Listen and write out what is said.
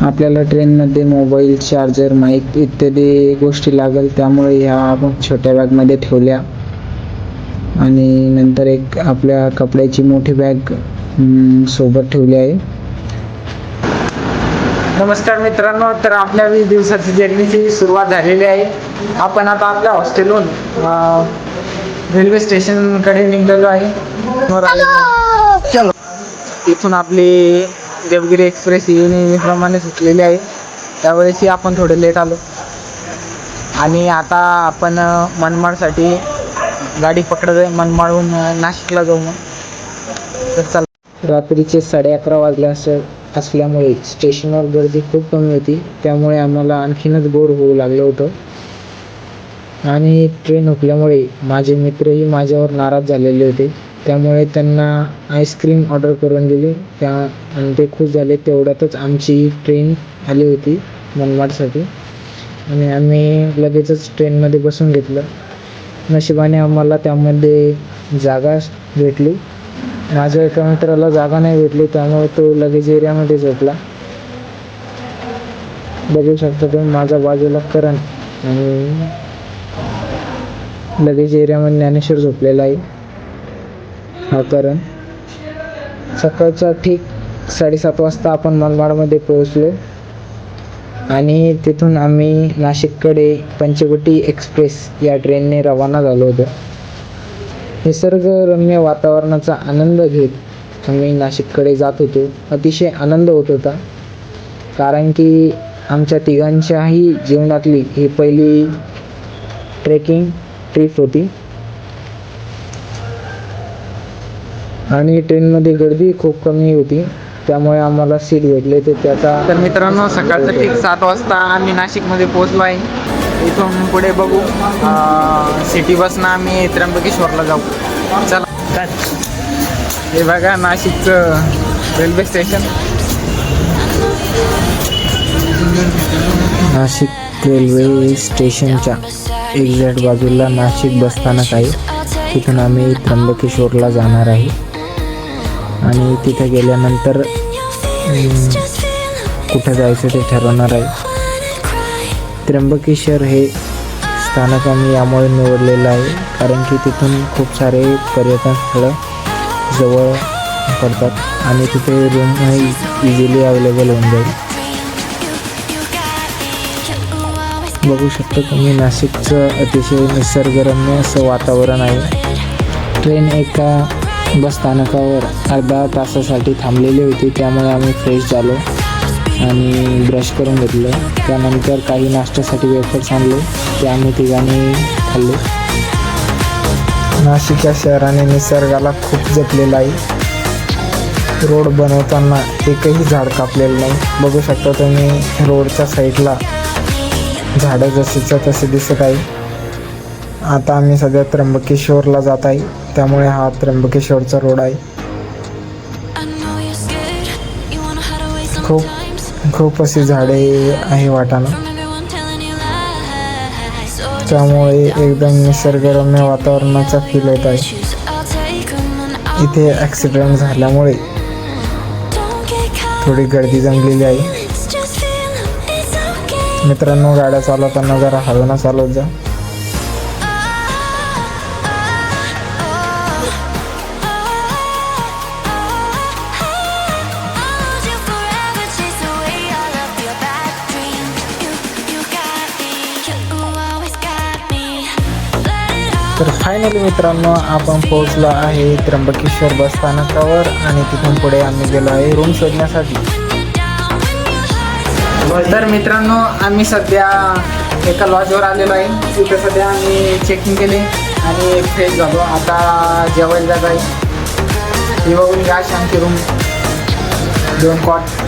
आपल्याला ट्रेनमध्ये mobile charger mic इत्यादी गोष्टी लागेल त्यामुळे ह्या आपण छोट्या बॅगमध्ये ठेवल्या. आणि नंतर एक आपल्या कपड्याची मोठी बॅग सोबत ठेवली आहे. नमस्कार मित्रांनो तर आपल्या वीस दिवसाची जर्नीची सुरुवात झालेली आहे. आपण आता आपल्या हॉस्टेलहून रेल्वे स्टेशनकडे निघलेलो आहे. इथून आपली देवगिरी एक्सप्रेस ही नेहमीप्रमाणे सुटलेली आहे. त्यावेळेसही आपण थोडे लेट आलो. आणि आता आपण मनमाडसाठी गाडी पकडत आहे मनमाडहून नाशिकला जाऊ मग. तर चला. रात्रीचे साडे अकरा वाजले असं असल्यामुळे स्टेशनवर गर्दी खूप कमी होती. त्यामुळे आम्हाला आणखीनच बोर होऊ लागलं होतं. आणि ट्रेन हुकल्यामुळे माझे मित्रही माझ्यावर नाराज झालेले होते. त्यामुळे त्यांना आईस्क्रीम ऑर्डर करून दिली. त्या आणि ते खुश झाले. तेवढ्यातच आमची ट्रेन आली होती मनमाडसाठी. आणि आम्ही लगेचच ट्रेनमध्ये बसून घेतलं. नशिबाने आम्हाला त्यामध्ये जागा भेटली. माझ्या एका मित्राला जागा नाही भेटली त्यामुळे तो लगेच एरियामध्ये झोपला. बघू शकता तुम्ही माझ्या बाजूला करण आणि लगेच एरियामध्ये ज्ञानेश्वर झोपलेला आहे. हा करण सकाळचा ठीक साडेसात वाजता आपण मनमाडमध्ये पोहोचलो. आणि तिथून आम्ही नाशिककडे पंचवटी एक्सप्रेस या ट्रेनने रवाना झालो होतो. निसर्गरम्य वातावरणाचा आनंद घेत आम्ही नाशिककडे जात होतो. अतिशय आनंद होत होता. कारण की आमच्या तिघांच्याही जीवनातली ही पहिली ट्रेकिंग ट्रिप होती. आणि ट्रेनमध्ये गर्दी खूप कमी होती. त्यामुळे आम्हाला सीट भेटले ते त्याचा तर मित्रांनो सकाळचं ठीक सात वाजता आम्ही नाशिकमध्ये पोहोचलो आहे. इथून पुढे बघू. सिटी बसनं आम्ही त्र्यंबकेश्वरला जाऊ. चला. हे बघा नाशिकचं रेल्वे स्टेशन नाशिक रेल्वे स्टेशनच्या एक्झॅक्ट बाजूला नाशिक बसस्थानक आहे. तिथून आम्ही त्र्यंबकेश्वरला जाणार आहे. आणि तिथे गेल्यानंतर कुठं जायचं ते ठरवणार आहे. त्र्यंबकेश्वर हे स्थानक आम्ही यामुळे निवडलेलं आहे कारण की तिथून खूप सारे पर्यटन स्थळं जवळ पडतात आणि तिथे रूमही इझिली अवेलेबल होऊन जाईल. बघू शकता तुम्ही नाशिकचं अतिशय निसर्गरम्य असं वातावरण आहे. ट्रेन एका बस स्थानकावर अर्धा तासासाठी थांबलेली होती त्यामुळे आम्ही फ्रेश झालो आणि ब्रश करून घेतलं. त्यानंतर काही नाश्त्यासाठी वेफर्स आणले ते आम्ही तिघांनी खाल्ले. नाशिक या शहराने निसर्गाला खूप जपलेला आहे. रोड बनवताना एकही झाड कापलेलं नाही. बघू शकता तुम्ही रोडच्या साईडला झाडं जसेच्या तसे दिसत आहे. आता आम्ही सध्या त्र्यंबकेश्वरला जात आहे. त्यामुळे हा त्र्यंबकेश्वरचा रोड आहे. खूप खूप अशी झाडे आहे वाटाणा. त्यामुळे एकदम निसर्गरम्य वातावरणाचा फील होत आहे. इथे ॲक्सिडेंट झाल्यामुळे थोडी गर्दी जमलेली आहे. मित्रांनो गाड्या चालवताना जरा हळून चालवत जा. तर फायनली मित्रांनो आपण पोहोचलो आहे त्र्यंबकेश्वर बस स्थानकावर आणि तिथून पुढे आम्ही गेलो आहे रूम शोधण्यासाठी. तर मित्रांनो आम्ही सध्या एका लॉजवर आलेलो आहे. तिथे सध्या आम्ही चेकिंग केले आणि फ्रेश झालो. आता जेवायला जाईल आहे. ही बघून घ्या शांती रूम दोन कॉट